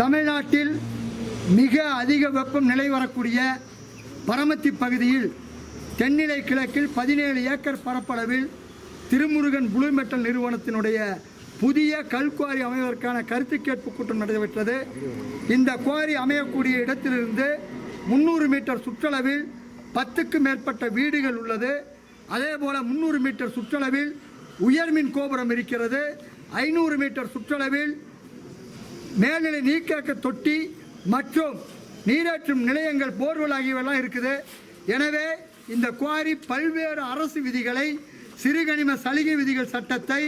தமிழ்நாட்டில் மிக அதிக வெப்பம் நிலை வரக்கூடிய பரமத்தி பகுதியில் தென்னிலை கிழக்கில் பதினேழு ஏக்கர் பரப்பளவில் திருமுருகன் புளூ மெட்டல் நிறுவனத்தினுடைய புதிய கல்குவாரி அமைவதற்கான கருத்து கேட்பு கூட்டம் நடைபெற்றது. இந்த குவாரி அமையக்கூடிய இடத்திலிருந்து முந்நூறு மீட்டர் சுற்றளவில் பத்துக்கு மேற்பட்ட வீடுகள் உள்ளது. அதே போல் முந்நூறு மீட்டர் சுற்றளவில் உயர்மின் கோபுரம் இருக்கிறது. ஐநூறு மீட்டர் சுற்றளவில் மேல்நிலை நீர்க்கேக்க தொட்டி மற்றும் நீரேற்றும் நிலையங்கள் போர்வெல் ஆகியவெல்லாம் இருக்குது. எனவே இந்த குவாரி பல்வேறு அரசு விதிகளை சிறுகனிம சலுகை விதிகள் சட்டத்தை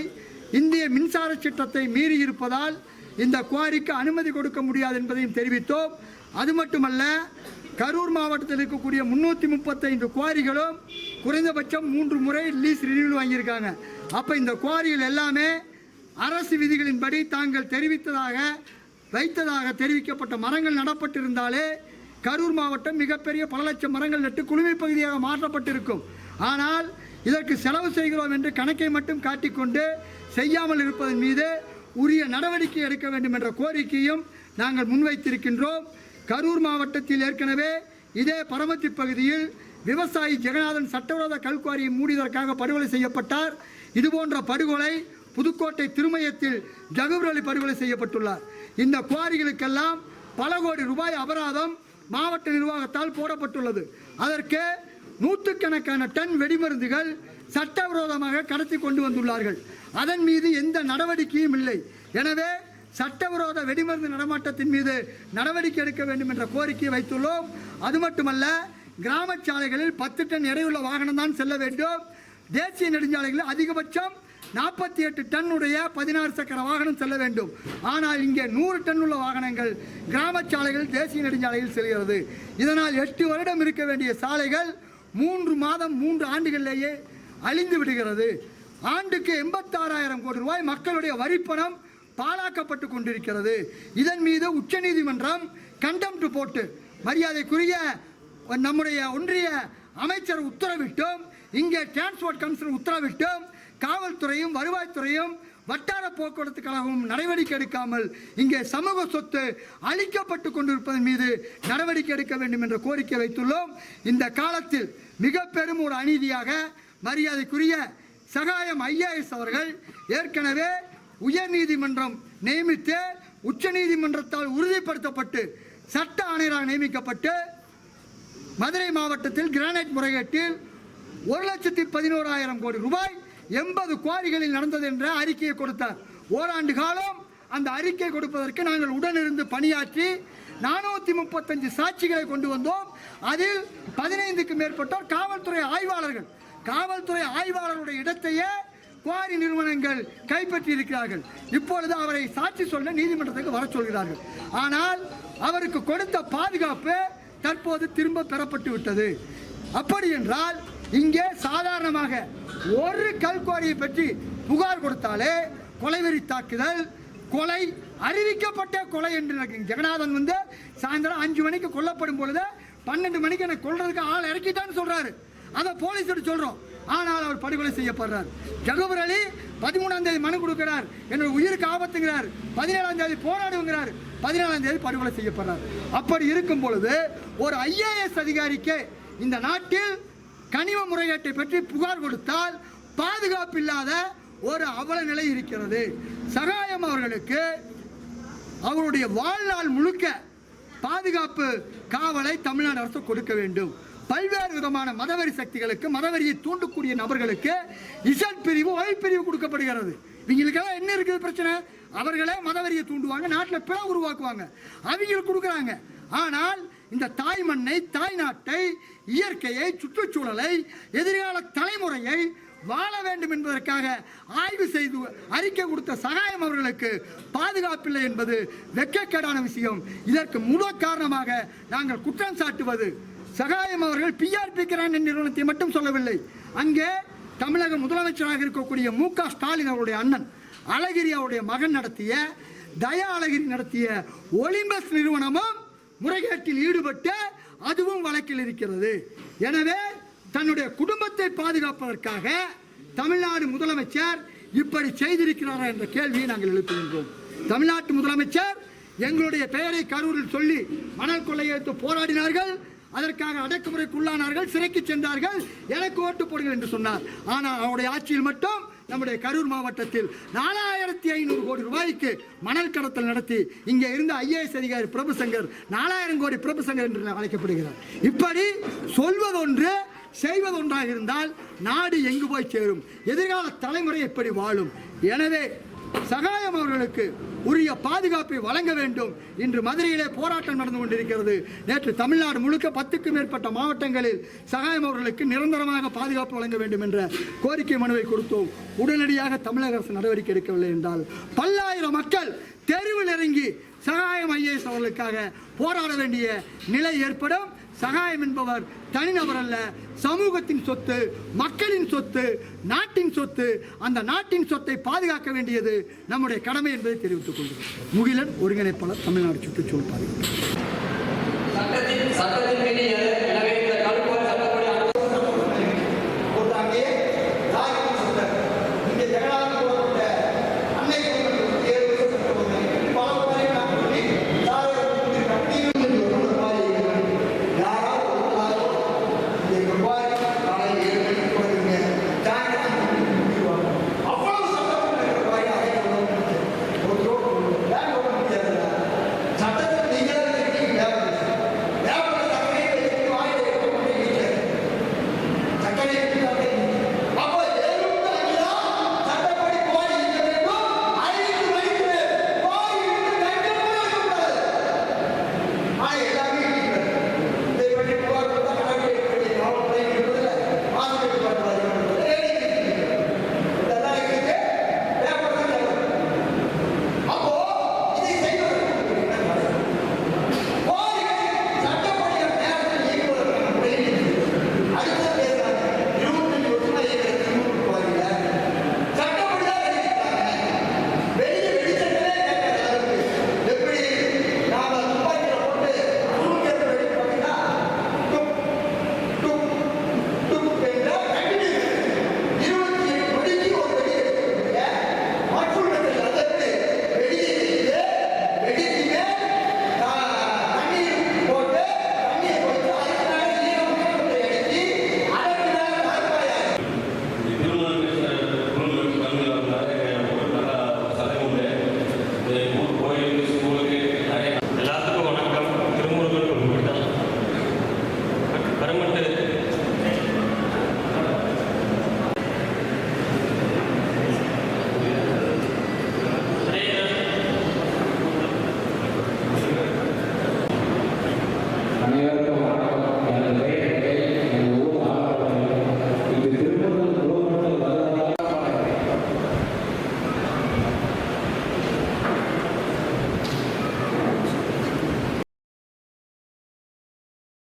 இந்திய மின்சார சட்டத்தை மீறி இருப்பதால் இந்த குவாரிக்கு அனுமதி கொடுக்க முடியாது என்பதையும் தெரிவித்தோம். அது மட்டுமல்ல கரூர் மாவட்டத்தில் இருக்கக்கூடிய முன்னூற்றி முப்பத்தைந்து குவாரிகளும் குறைந்தபட்சம் மூன்று முறை லீஸ் ரினியூவல் வாங்கியிருக்காங்க. அப்போ இந்த குவாரிகள் எல்லாமே அரசு விதிகளின்படி தாங்கள் தெரிவித்ததாக வைத்ததாக தெரிவிக்கப்பட்ட மரங்கள் நடப்பட்டிருந்தாலே கரூர் மாவட்டம் மிகப்பெரிய பல லட்சம் மரங்கள் நட்டு குழுமை பகுதியாக மாற்றப்பட்டிருக்கும். ஆனால் இதற்கு செலவு செய்கிறோம் என்று கணக்கை மட்டும் காட்டிக்கொண்டு செய்யாமல் இருப்பதன் மீது உரிய நடவடிக்கை எடுக்க வேண்டும் என்ற கோரிக்கையும் நாங்கள் முன்வைத்திருக்கின்றோம். கரூர் மாவட்டத்தில் ஏற்கனவே இதே பரமத்தி பகுதியில் விவசாயி ஜெகநாதன் சட்டவிரோத கல்குவாரியை மூடியதற்காக படுகொலை செய்யப்பட்டார். இதுபோன்ற படுகொலை புதுக்கோட்டை திருமயத்தில் ஜகூர் அலி படுகொலை செய்யப்பட்டுள்ளார். இந்த குவாரிகளுக்கெல்லாம் பல கோடி ரூபாய் அபராதம் மாவட்ட நிர்வாகத்தால் போடப்பட்டுள்ளது. அதற்கு நூற்றுக்கணக்கான டன் வெடிமருந்துகள் சட்டவிரோதமாக கடத்தி கொண்டு வந்துள்ளார்கள். அதன் மீது எந்த நடவடிக்கையும் இல்லை. எனவே சட்டவிரோத வெடிமருந்து நடமாட்டத்தின் மீது நடவடிக்கை எடுக்க வேண்டும் என்ற கோரிக்கையை வைத்துள்ளோம். அது மட்டுமல்ல கிராம சாலைகளில் பத்து டன் எடையுள்ள வாகனம் தான் செல்ல வேண்டும். தேசிய நெடுஞ்சாலைகளில் அதிகபட்சம் நாற்பத்தி எட்டு டன்னுடைய பதினாறு சக்கர வாகனம் செல்ல வேண்டும். ஆனால் இங்கே நூறு டன் உள்ள வாகனங்கள் கிராம சாலைகள் தேசிய நெடுஞ்சாலையில் செல்கிறது. இதனால் எட்டு வருடம் இருக்க வேண்டிய சாலைகள் மூன்று மாதம் மூன்று ஆண்டுகளிலேயே அழிந்து விடுகிறது. ஆண்டுக்கு எண்பத்தாறாயிரம் கோடி ரூபாய் மக்களுடைய வரிப்பணம் பாழாக்கப்பட்டு கொண்டிருக்கிறது. இதன் மீது உச்சநீதிமன்றம் கண்டம்ட்டு போட்டு மரியாதைக்குரிய நம்முடைய ஒன்றிய அமைச்சர் உத்தரவிட்டும். இங்கே டிரான்ஸ்போர்ட் கமிஷனர் உத்தரவிட்டும். காவல்துறையும் வருவாய்த்துறையும் வட்டார போக்குவரத்து கழகமும் நடவடிக்கை எடுக்காமல் இங்கே சமூக சொத்து அளிக்கப்பட்டு கொண்டிருப்பதன் மீது நடவடிக்கை எடுக்க வேண்டும் என்ற கோரிக்கை வைத்துள்ளோம். இந்த காலத்தில் மிக பெரும் ஒரு அநீதியாக மரியாதைக்குரிய சகாயம் ஐஏஎஸ் அவர்கள் ஏற்கனவே உயர்நீதிமன்றம் நியமித்து உச்சநீதிமன்றத்தால் உறுதிப்படுத்தப்பட்டு சட்ட ஆணையராக நியமிக்கப்பட்டு மதுரை மாவட்டத்தில் கிரானைட் முறைகேட்டில் ஒரு லட்சத்தி பதினோராயிரம் கோடி ரூபாய் எண்பது குவாரிகளில் நடந்தது என்ற அறிக்கையை கொடுத்தார். ஓராண்டு காலம் அந்த அறிக்கை கொடுப்பதற்கு நாங்கள் உடனிருந்து பணியாற்றி நானூற்றி முப்பத்தஞ்சு சாட்சிகளை கொண்டு வந்தோம். அதில் பதினைந்துக்கு மேற்பட்டோர் காவல்துறை ஆய்வாளர்கள். காவல்துறை ஆய்வாளருடைய இடத்தையே குவாரி நிறுவனங்கள் கைப்பற்றி இருக்கிறார்கள் இப்பொழுது அவரை சாட்சி சொல்ல நீதிமன்றத்துக்கு வர சொல்கிறார்கள். ஆனால் அவருக்கு கொடுத்த பாதுகாப்பு தற்போது திரும்ப பெறப்பட்டு விட்டது அப்படி என்றால் இங்கே சாதாரணமாக ஒரு கல்குவாரியை பற்றி புகார் கொடுத்தாலே கொலைவெறி தாக்குதல் கொலை அறிவிக்கப்பட்ட கொலை என்று எனக்கு ஜெகநாதன் வந்து சாயந்தரம் அஞ்சு மணிக்கு கொல்லப்படும் பொழுது பன்னெண்டு மணிக்கு எனக்கு கொள்றதுக்கு ஆள் இறக்கிட்டான்னு சொல்றாரு. அதை போலீஸ் சொல்றோம். ஆனால் அவர் படுகொலை செய்யப்படுறார். ஜகபர் அலி பதிமூணாம் தேதி மனு கொடுக்கிறார். என்னோட உயிருக்கு ஆபத்துங்கிறார். பதினேழாம் தேதி போராடுங்கிறார். பதினேழாம் தேதி படுகொலை செய்யப்படுறார். அப்படி இருக்கும் பொழுது ஒரு ஐஏஎஸ் அதிகாரிக்கு இந்த நாட்டில் கனிம முறைகேட்டை பற்றி புகார் கொடுத்தால் பாதுகாப்பு இல்லாத ஒரு அவல நிலை இருக்கிறது. சகாயம் அவர்களுக்கு அவருடைய வாழ்நாள் முழுக்க பாதுகாப்பு காவலை தமிழ்நாடு அரசு கொடுக்க வேண்டும். பல்வேறு விதமான மதவெறி சக்திகளுக்கு மதவெறியை தூண்டக்கூடிய நபர்களுக்கு இசட் பிரிவு ஒய் பிரிவு கொடுக்கப்படுகிறது. இவங்களுக்கெல்லாம் என்ன இருக்குது பிரச்சனை? அவர்களே மதவெறியை தூண்டுவாங்க நாட்டில் பிற உருவாக்குவாங்க. அவங்களுக்கு கொடுக்குறாங்க. ஆனால் இந்த தாய் மண்ணை தாய் நாட்டை இயற்கையை சுற்றுச்சூழலை எதிர்கால தலைமுறையை வாழ வேண்டும் என்பதற்காக ஆய்வு செய்து அறிக்கை கொடுத்த சகாயம் அவர்களுக்கு பாதுகாப்பில்லை என்பது வெக்கக்கேடான விஷயம். இதற்கு முழு காரணமாக நாங்கள் குற்றம் சாட்டுவது. சகாயம் அவர்கள் பிஆர்பி கிராண்ட் நிறுவனத்தை மட்டும் சொல்லவில்லை. அங்கே தமிழக முதலமைச்சராக இருக்கக்கூடிய மு க ஸ்டாலின் அவருடைய அண்ணன் அழகிரி அவருடைய மகன் நடத்திய தயா அழகிரி நடத்திய ஒலிம்பஸ் நிறுவனமும் முறைகேட்டில் ஈடுபட்டு அதுவும் வழக்கில் இருக்கிறது. எனவே தன்னுடைய குடும்பத்தை பாதுகாப்பதற்காக தமிழ்நாடு முதலமைச்சர் இப்படி செய்திருக்கிறாரா என்ற கேள்வியை நாங்கள் எழுப்புகின்றோம். தமிழ்நாட்டு முதலமைச்சர் எங்களுடைய பெயரை கரூரில் சொல்லி மணல் கொள்ளையெடுத்து போராடினார்கள் அதற்காக அடக்குமுறைக்குள்ளானார்கள் சிறைக்கு சென்றார்கள் எனக்கு ஓட்டு போடுங்கள் என்று சொன்னார். ஆனால் அவருடைய ஆட்சியில் மட்டும் நம்முடைய கரூர் மாவட்டத்தில் ஆயிரத்தி ஐநூறு கோடி ரூபாய்க்கு மணல் கடத்தல் நடத்தி இங்கே இருந்த ஐஏஎஸ் அதிகாரி பிரபுசங்கர் நாலாயிரம் கோடி பிரபுசங்கர் என்று அழைக்கப்படுகிறார். இப்படி சொல்வதொன்று செய்வதொன்றாக இருந்தால் நாடு எங்கு போய் சேரும்? எதிர்கால தலைமுறை எப்படி வாழும்? எனவே சகாயம் அவர்களுக்கு உரிய பாதுகாப்பை வழங்க வேண்டும் இன்று மதுரையிலே போராட்டம் நடந்து கொண்டிருக்கிறது. நேற்று தமிழ்நாடு முழுக்க பத்துக்கும் மேற்பட்ட மாவட்டங்களில் சகாயம் அவர்களுக்கு நிரந்தரமாக பாதுகாப்பு வழங்க வேண்டும் என்ற கோரிக்கை மனுவை கொடுத்தோம். உடனடியாக தமிழக அரசு நடவடிக்கை எடுக்கவில்லை என்றால் பல்லாயிரம் மக்கள் தெருவில் இறங்கி சகாயம் ஐஏஎஸ் அவர்களுக்காக போராட வேண்டிய நிலை ஏற்படும். சகாயம் என்பவர் தனிநபர் அல்ல சமூகத்தின் சொத்து மக்களின் சொத்து நாட்டின் சொத்து அந்த நாட்டின் சொத்தை பாதுகாக்க வேண்டியது நம்முடைய கடமை என்பதை தெரிவித்துக் கொள்கிறோம் முகிலன் ஒருங்கிணைப்பாளர் தமிழ்நாடு சுற்றுச்சூழல் பாதுகாப்பு.